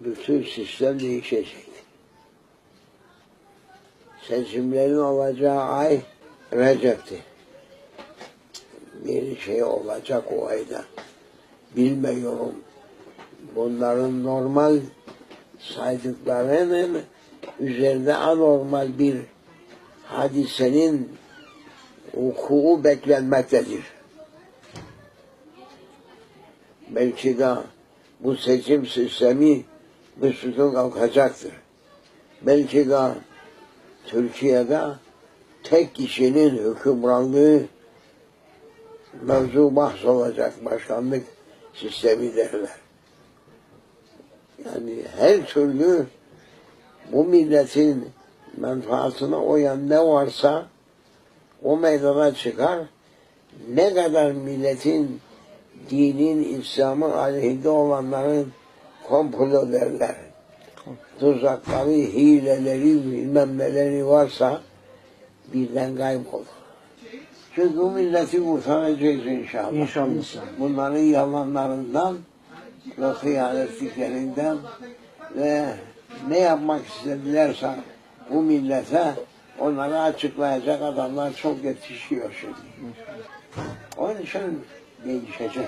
bütün sistem değişecek. Seçimlerin olacağı ay Recep'ti. Bir şey olacak o ayda. Bilmiyorum. Bunların normal saydıklarının üzerinde anormal bir hadisenin vuku beklenmektedir. Belki de bu seçim sistemi Mesut'un kalkacaktır. Belki de Türkiye'de tek kişinin hükümranlığı mevzu bahs olacak başkanlık sistemi derler. Yani her türlü bu milletin menfaatine uyan ne varsa o meydana çıkar. Ne kadar milletin dinin, İslam'ın aleyhinde olanların komplo derler. Tuzakları, hileleri, bilmem neleri varsa birden kaybolur. Çünkü bu milleti kurtaracağız inşallah. İnşallah. Bunların yalanlarından ve hıyanetliklerinden ve ne yapmak istedilerse bu millete onları açıklayacak adamlar çok yetişiyor şimdi. Onun için değişecek.